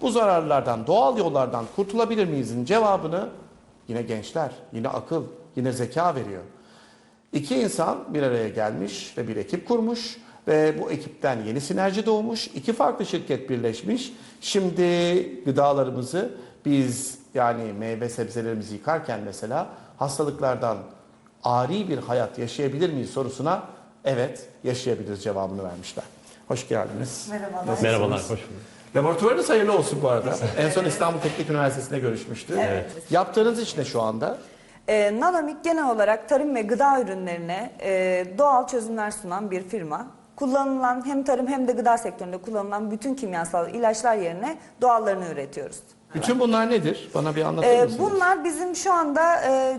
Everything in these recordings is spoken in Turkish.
Bu zararlardan, doğal yollardan kurtulabilir miyizin cevabını yine gençler, yine akıl, yine zeka veriyor. İki insan bir araya gelmiş ve bir ekip kurmuş ve bu ekipten yeni sinerji doğmuş. İki farklı şirket birleşmiş. Şimdi gıdalarımızı biz yani meyve sebzelerimizi yıkarken mesela hastalıklardan ari bir hayat yaşayabilir miyiz sorusuna evet yaşayabiliriz cevabını vermişler. Hoş geldiniz. Merhabalar. Nasılsınız? Merhabalar, hoş bulduk. Laboratuvarınız hayırlı olsun bu arada. en son İstanbul Teknik Üniversitesi'nde görüşmüştük. Evet. Yaptığınız iş ne şu anda? Ee, Nanomik genel olarak tarım ve gıda ürünlerine e, doğal çözümler sunan bir firma. Kullanılan hem tarım hem de gıda sektöründe kullanılan bütün kimyasal ilaçlar yerine doğallarını üretiyoruz. Bütün bunlar nedir? Bana bir anlatır Ee, mısınız? bunlar bizim şu anda e,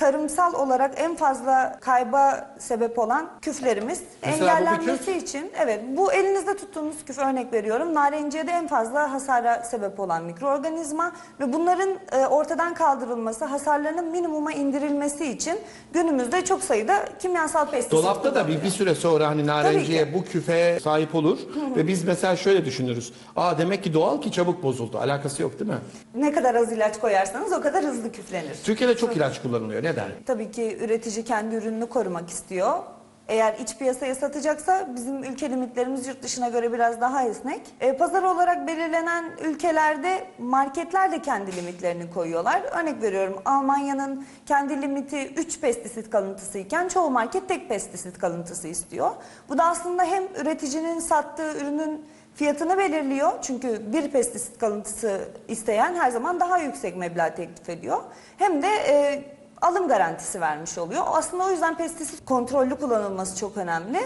tarımsal olarak en fazla kayba sebep olan küflerimiz Mesela bu engellenmesi için evet bu elinizde tuttuğunuz küf örnek veriyorum narenciyede en fazla hasara sebep olan mikroorganizma ve bunların e, ortadan kaldırılması hasarlarının minimuma indirilmesi için günümüzde çok sayıda kimyasal pestisit Dolapta da bir, kullanılıyor. bir süre sonra hani narenciye bu küfe sahip olur ve biz mesela şöyle düşünürüz. Aa demek ki doğal ki çabuk bozuldu. Alakası yok değil mi? ne kadar az ilaç koyarsanız o kadar hızlı küflenir. Türkiye'de çok ilaç kullanılıyor. Neden? Tabii ki üretici kendi ürününü korumak istiyor. Eğer iç piyasaya satacaksa bizim ülke limitlerimiz yurt dışına göre biraz daha esnek. E, pazar olarak belirlenen ülkelerde marketler de kendi limitlerini koyuyorlar. Örnek veriyorum Almanya'nın kendi limiti 3 pestisit kalıntısı iken çoğu market tek pestisit kalıntısı istiyor. Bu da aslında hem üreticinin sattığı ürünün fiyatını belirliyor. Çünkü bir pestisit kalıntısı isteyen her zaman daha yüksek meblağ teklif ediyor. Hem de e, alım garantisi vermiş oluyor. Aslında o yüzden pestisit kontrollü kullanılması çok önemli.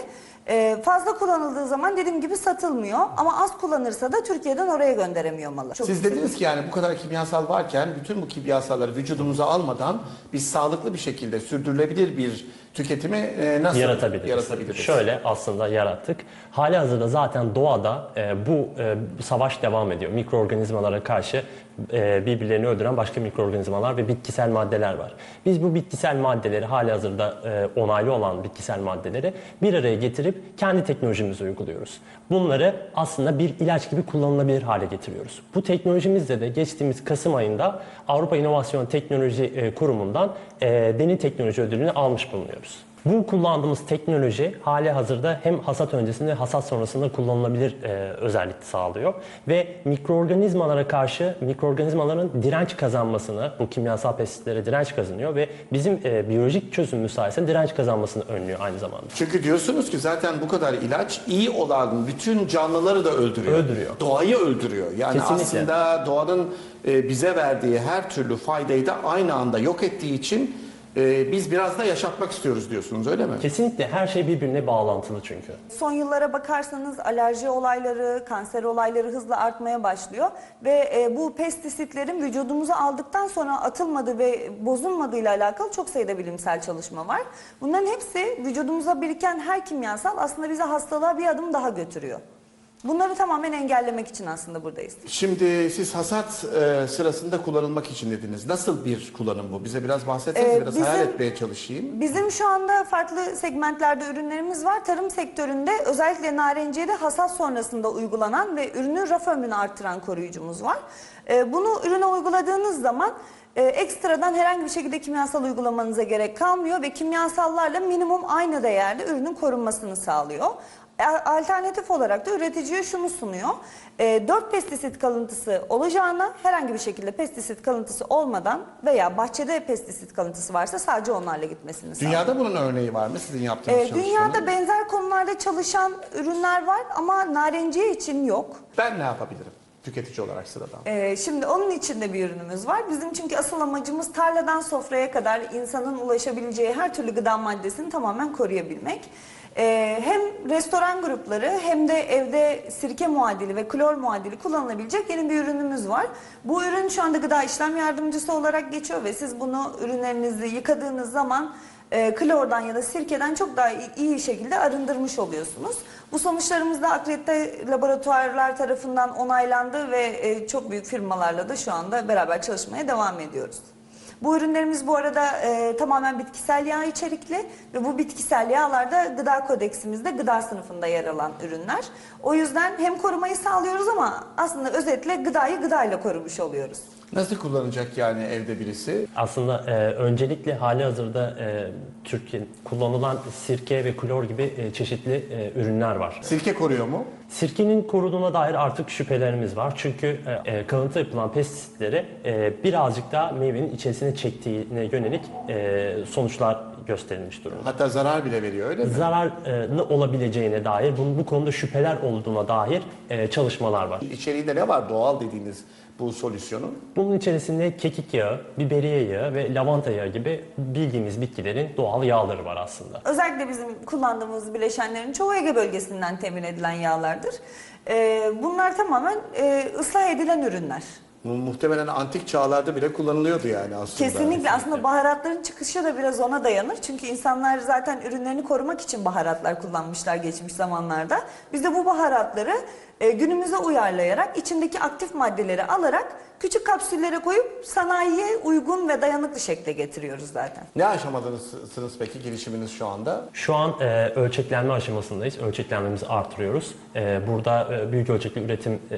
Ee, fazla kullanıldığı zaman dediğim gibi satılmıyor ama az kullanırsa da Türkiye'den oraya gönderemiyor malı. Çok Siz dediniz ki yani bu kadar kimyasal varken bütün bu kimyasalları vücudumuza almadan biz sağlıklı bir şekilde sürdürülebilir bir tüketimi e, nasıl yaratabiliriz. yaratabiliriz? Şöyle aslında yarattık. Hali hazırda zaten doğada e, bu e, savaş devam ediyor. Mikroorganizmalara karşı e, birbirlerini öldüren başka mikroorganizmalar ve bitkisel maddeler var. Biz bu bitkisel maddeleri hali hazırda e, onaylı olan bitkisel maddeleri bir araya getirip kendi teknolojimizi uyguluyoruz. Bunları aslında bir ilaç gibi kullanılabilir hale getiriyoruz. Bu teknolojimizle de geçtiğimiz Kasım ayında Avrupa İnovasyon Teknoloji e, Kurumu'ndan e, Deni Teknoloji Ödülünü almış bulunuyoruz. Bu kullandığımız teknoloji hali hazırda hem hasat öncesinde hasat sonrasında kullanılabilir e, özellik sağlıyor. Ve mikroorganizmalara karşı mikroorganizmaların direnç kazanmasını, bu kimyasal pestisitlere direnç kazanıyor ve bizim e, biyolojik çözümümüz sayesinde direnç kazanmasını önlüyor aynı zamanda. Çünkü diyorsunuz ki zaten bu kadar ilaç iyi olan bütün canlıları da öldürüyor. Öldürüyor. Doğayı öldürüyor. Yani Kesinlikle. aslında doğanın e, bize verdiği her türlü faydayı da aynı anda yok ettiği için e, biz biraz da yaşatmak istiyoruz diyorsunuz öyle mi? Kesinlikle her şey birbirine bağlantılı çünkü. Son yıllara bakarsanız alerji olayları, kanser olayları hızla artmaya başlıyor ve e, bu pestisitlerin vücudumuza aldıktan sonra atılmadığı ve bozulmadığıyla alakalı çok sayıda bilimsel çalışma var. Bunların hepsi vücudumuza biriken her kimyasal aslında bize hastalığa bir adım daha götürüyor. Bunları tamamen engellemek için aslında buradayız. Şimdi siz hasat e, sırasında kullanılmak için dediniz. Nasıl bir kullanım bu? Bize biraz bahsetsenize Ee, biraz bizim- hayal etmeye çalışayım. Bizim şu anda farklı segmentlerde ürünlerimiz var. Tarım sektöründe özellikle narenciyede hasat sonrasında uygulanan ve ürünün raf ömrünü arttıran koruyucumuz var. Ee, Bunu ürüne uyguladığınız zaman e, ekstradan herhangi bir şekilde kimyasal uygulamanıza gerek kalmıyor ve kimyasallarla minimum aynı değerde ürünün korunmasını sağlıyor. A- Alternatif olarak da üreticiye şunu sunuyor. 4 pestisit kalıntısı olacağına herhangi bir şekilde pestisit kalıntısı olmadan veya bahçede pestisit kalıntısı varsa sadece onlarla gitmesini sağlıyor. Dünyada bunun örneği var mı sizin yaptığınız çalışmanın? dünyada benzer konularda çalışan ürünler var ama narenciye için yok. Ben ne yapabilirim tüketici olarak sıradan? Ee, şimdi onun içinde bir ürünümüz var. Bizim çünkü asıl amacımız tarladan sofraya kadar insanın ulaşabileceği her türlü gıda maddesini tamamen koruyabilmek. Ee, hem restoran grupları hem de evde sirke muadili ve klor muadili kullanılabilecek yeni bir ürünümüz var. Bu ürün şu anda gıda işlem yardımcısı olarak geçiyor ve siz bunu ürünlerinizi yıkadığınız zaman e, klordan ya da sirkeden çok daha iyi şekilde arındırmış oluyorsunuz. Bu sonuçlarımız da akredite laboratuvarlar tarafından onaylandı ve e, çok büyük firmalarla da şu anda beraber çalışmaya devam ediyoruz. Bu ürünlerimiz bu arada e, tamamen bitkisel yağ içerikli ve bu bitkisel yağlar da gıda kodeksimizde gıda sınıfında yer alan ürünler. O yüzden hem korumayı sağlıyoruz ama aslında özetle gıdayı gıdayla korumuş oluyoruz. Nasıl kullanacak yani evde birisi? Aslında e, öncelikle hali hazırda e, Türkiye kullanılan sirke ve klor gibi e, çeşitli e, ürünler var. Sirke koruyor mu? Sirkenin koruduğuna dair artık şüphelerimiz var. Çünkü e, e, kalıntı yapılan pestisitleri e, birazcık daha meyvenin içerisine çektiğine yönelik e, sonuçlar gösterilmiş durumda. Hatta zarar bile veriyor öyle mi? Zararlı olabileceğine dair, bu, bu konuda şüpheler olduğuna dair e, çalışmalar var. İçeriğinde ne var doğal dediğiniz bu solüsyonun? Bunun içerisinde kekik yağı, biberiye yağı ve lavanta yağı gibi bildiğimiz bitkilerin doğal yağları var aslında. Özellikle bizim kullandığımız bileşenlerin çoğu Ege bölgesinden temin edilen yağlardır. E, bunlar tamamen e, ıslah edilen ürünler. Mu- Muhtemelen antik çağlarda bile kullanılıyordu yani aslında. Kesinlikle aslında baharatların çıkışı da biraz ona dayanır. Çünkü insanlar zaten ürünlerini korumak için baharatlar kullanmışlar geçmiş zamanlarda. Biz de bu baharatları e, günümüze uyarlayarak içindeki aktif maddeleri alarak küçük kapsüllere koyup sanayiye uygun ve dayanıklı şekle getiriyoruz zaten. Ne aşamadasınız peki girişiminiz şu anda? Şu an e, ölçeklenme aşamasındayız. Ölçeklenmemizi artırıyoruz. E, burada e, büyük ölçekli üretim, e,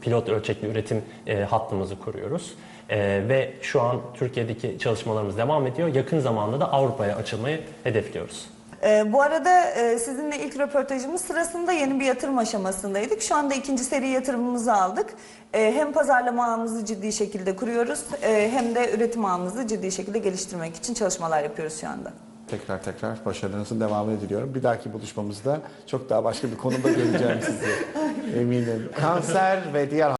pilot ölçekli üretim e, hattımızı kuruyoruz. E, ve şu an Türkiye'deki çalışmalarımız devam ediyor. Yakın zamanda da Avrupa'ya açılmayı hedefliyoruz. Ee, bu arada e, sizinle ilk röportajımız sırasında yeni bir yatırım aşamasındaydık. Şu anda ikinci seri yatırımımızı aldık. Ee, hem pazarlama ağımızı ciddi şekilde kuruyoruz e, hem de üretim ağımızı ciddi şekilde geliştirmek için çalışmalar yapıyoruz şu anda. Tekrar tekrar başarınızın devamını diliyorum. Bir dahaki buluşmamızda çok daha başka bir konuda göreceğim sizi. Eminim. Kanser ve diğer